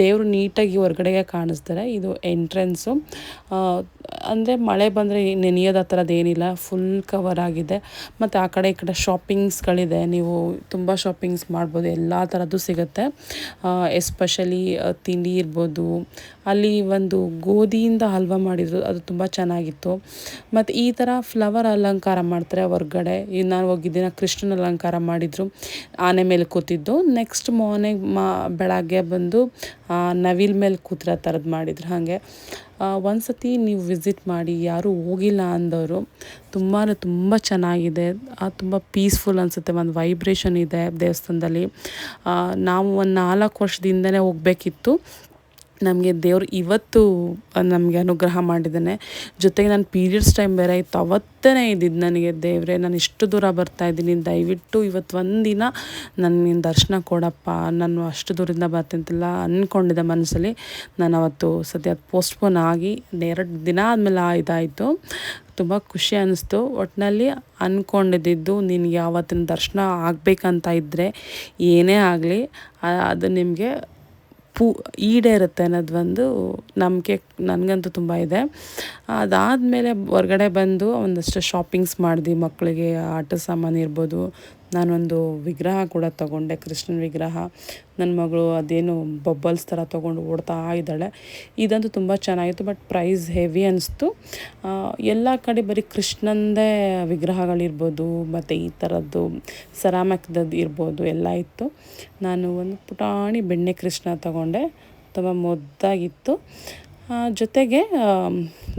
ದೇವರು ನೀಟಾಗಿ ಹೊರಗಡೆಗೆ ಕಾಣಿಸ್ತಾರೆ. ಇದು ಎಂಟ್ರೆನ್ಸು ಅಂದರೆ ಮಳೆ ಬಂದರೆ ನೆನೆಯೋದು ಆ ಥರದ್ದೇನಿಲ್ಲ ಫುಲ್ ಕವರ್ ಆಗಿದೆ. ಮತ್ತು ಆ ಕಡೆ ಈ ಕಡೆ ಶಾಪಿಂಗ್ಸ್ಗಳಿದೆ ನೀವು ತುಂಬ ಶಾಪಿಂಗ್ಸ್ ಮಾಡ್ಬೋದು, ಎಲ್ಲ ಥರದ್ದು ಸಿಗುತ್ತೆ. ಎಸ್ಪೆಷಲಿ ತಿಂಡಿ ಇರ್ಬೋದು. ಅಲ್ಲಿ ಒಂದು ಗೋಧಿಯಿಂದ ಹಲ್ವ ಮಾಡಿದ್ರು, ಅದು ತುಂಬ ಚೆನ್ನಾಗಿತ್ತು. ಮತ್ತು ಈ ಥರ ಫ್ಲವರ್ ಅಲಂಕಾರ ಮಾಡ್ತಾರೆ ಹೊರ್ಗಡೆ. ನಾನು ಹೋಗಿದ್ದಿನ ಕೃಷ್ಣನ ಅಲಂಕಾರ ಮಾಡಿದರು, ಆನೆ ಮೇಲೆ ಕೂತಿದ್ದು. ನೆಕ್ಸ್ಟ್ ಮಾರ್ನಿಂಗ್ ಮಾ, ಬೆಳಗ್ಗೆ ಬಂದು ನವಿಲ್ ಮೇಲೆ ಕೂತಿರೋ ಥರದ್ದು ಮಾಡಿದ್ರು, ಹಾಗೆ. ಒಂದು ಸತಿ ನೀವು ವಿಸಿಟ್ ಮಾಡಿ, ಯಾರೂ ಹೋಗಿಲ್ಲ ಅಂದವರು ತುಂಬಾ ತುಂಬ ಚೆನ್ನಾಗಿದೆ. ತುಂಬ ಪೀಸ್ಫುಲ್ ಅನಿಸುತ್ತೆ, ಒಂದು ವೈಬ್ರೇಷನ್ ಇದೆ ದೇವಸ್ಥಾನದಲ್ಲಿ. ನಾವು ಒಂದು ನಾಲ್ಕು ವರ್ಷದಿಂದನೇ ಹೋಗಬೇಕಿತ್ತು. ನಮಗೆ ದೇವ್ರು ಇವತ್ತು ನಮಗೆ ಅನುಗ್ರಹ ಮಾಡಿದ್ದಾನೆ. ಜೊತೆಗೆ ನಾನು ಪೀರಿಯಡ್ಸ್ ಟೈಮ್ ಬೇರೆ ಇತ್ತು ಅವತ್ತೇ ಇದ್ದಿದ್ದು ನನಗೆ, ದೇವರೇ, ನಾನು ಇಷ್ಟು ದೂರ ಬರ್ತಾ ಇದ್ದೀನಿ. ದಯವಿಟ್ಟು ಇವತ್ತು ಒಂದಿನ ನನ್ನ ದರ್ಶನ ಕೊಡಪ್ಪ. ನಾನು ಅಷ್ಟು ದೂರದಿಂದ ಬರ್ತಿಂತಿಲ್ಲ ಅಂದ್ಕೊಂಡಿದ್ದೆ ಮನಸ್ಸಲ್ಲಿ. ನಾನು ಅವತ್ತು ಸದ್ಯ ಪೋಸ್ಟ್ಪೋನ್ ಆಗಿ ಎರಡು ದಿನ ಆದಮೇಲೆ ಇದಾಯಿತು. ತುಂಬ ಖುಷಿ ಅನ್ನಿಸ್ತು ಒಟ್ಟಿನಲ್ಲಿ ಅಂದ್ಕೊಂಡಿದ್ದು ನಿನಗೆ ಯಾವತ್ತಿನ ದರ್ಶನ ಆಗಬೇಕಂತ ಇದ್ದರೆ ಏನೇ ಆಗಲಿ ಅದು ನಿಮಗೆ ಪೂ ಈಡೇರುತ್ತೆ ಅನ್ನೋದು ಒಂದು ನಂಬಿಕೆ ನನಗಂತೂ ತುಂಬ ಇದೆ. ಅದಾದಮೇಲೆ ಹೊರ್ಗಡೆ ಬಂದು ಒಂದಷ್ಟು ಶಾಪಿಂಗ್ಸ್ ಮಾಡಿದ್ವಿ ಮಕ್ಕಳಿಗೆ ಆಟ ಸಾಮಾನು ಇರ್ಬೋದು ನಾನೊಂದು ವಿಗ್ರಹ ಕೂಡ ತಗೊಂಡೆ, ಕೃಷ್ಣನ ವಿಗ್ರಹ. ನನ್ನ ಮಗಳು ಅದೇನು ಬಬ್ಬಲ್ಸ್ ಥರ ತೊಗೊಂಡು ಓಡ್ತಾ ಇದ್ದಾಳೆ. ಇದಂತೂ ತುಂಬ ಚೆನ್ನಾಗಿತ್ತು, ಬಟ್ ಪ್ರೈಸ್ ಹೆವಿ ಅನ್ನಿಸ್ತು ಎಲ್ಲ ಕಡೆ ಬರೀ ಕೃಷ್ಣಂದೇ ವಿಗ್ರಹಗಳಿರ್ಬೋದು, ಮತ್ತು ಈ ಥರದ್ದು ಸರಾಮಕ್ದದ್ದು ಇರ್ಬೋದು, ಎಲ್ಲ ಇತ್ತು. ನಾನು ಒಂದು ಪುಟಾಣಿ ಬೆಣ್ಣೆ ಕೃಷ್ಣ ತಗೊಂಡೆ, ತುಂಬ ಮುದ್ದಾಗಿತ್ತು. ಜೊತೆಗೆ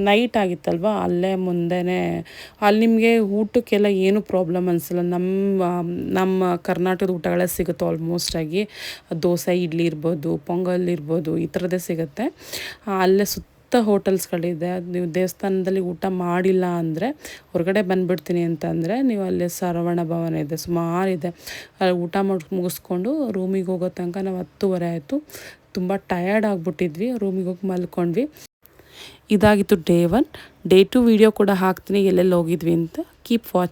ನೈಟ್ ಆಗಿತ್ತಲ್ವ? ಅಲ್ಲೇ ಮುಂದೆನೇ, ಅಲ್ಲಿ ನಿಮಗೆ ಊಟಕ್ಕೆಲ್ಲ ಏನು ಪ್ರಾಬ್ಲಮ್ ಅನಿಸಲ್ಲ? ನಮ್ಮ ನಮ್ಮ ಕರ್ನಾಟಕದ ಊಟಗಳೇ ಸಿಗುತ್ತೆ ಆಲ್ಮೋಸ್ಟ್ ಆಗಿ. ದೋಸೆ, ಇಡ್ಲಿ ಇರ್ಬೋದು, ಪೊಂಗಲ್ ಇರ್ಬೋದು, ಈ ಥರದ್ದೇ ಸಿಗುತ್ತೆ. ಅಲ್ಲೇ ಸುತ್ತ ಹೋಟೆಲ್ಸ್ಗಳಿದೆ. ಅದು ನೀವು ದೇವಸ್ಥಾನದಲ್ಲಿ ಊಟ ಮಾಡಿಲ್ಲ ಅಂದರೆ, ಹೊರಗಡೆ ಬಂದುಬಿಡ್ತೀನಿ ಅಂತಂದರೆ ನೀವು ಅಲ್ಲಿ ಸರವಣ ಭವನ ಇದೆ ಸುಮಾರಿದೆ ಅಲ್ಲಿ ಊಟ ಮಾಡಿ ಮುಗಿಸ್ಕೊಂಡು ರೂಮಿಗೆ ಹೋಗೋ ತನಕ ನಾವು ಹತ್ತುವರೆ ಆಯಿತು. ತುಂಬ ಟಯರ್ಡ್ ಆಗಿಬಿಟ್ಟಿದ್ವಿ ರೂಮಿಗೆ ಹೋಗಿ ಮಲ್ಕೊಂಡ್ವಿ. ಇದಾಗಿತ್ತು day one day two video ಕೂಡ ಹಾಕ್ತೀನಿ, ಎಲ್ಲೆಲ್ಲಿ ಹೋಗಿದ್ವಿ ಅಂತ. Keep watch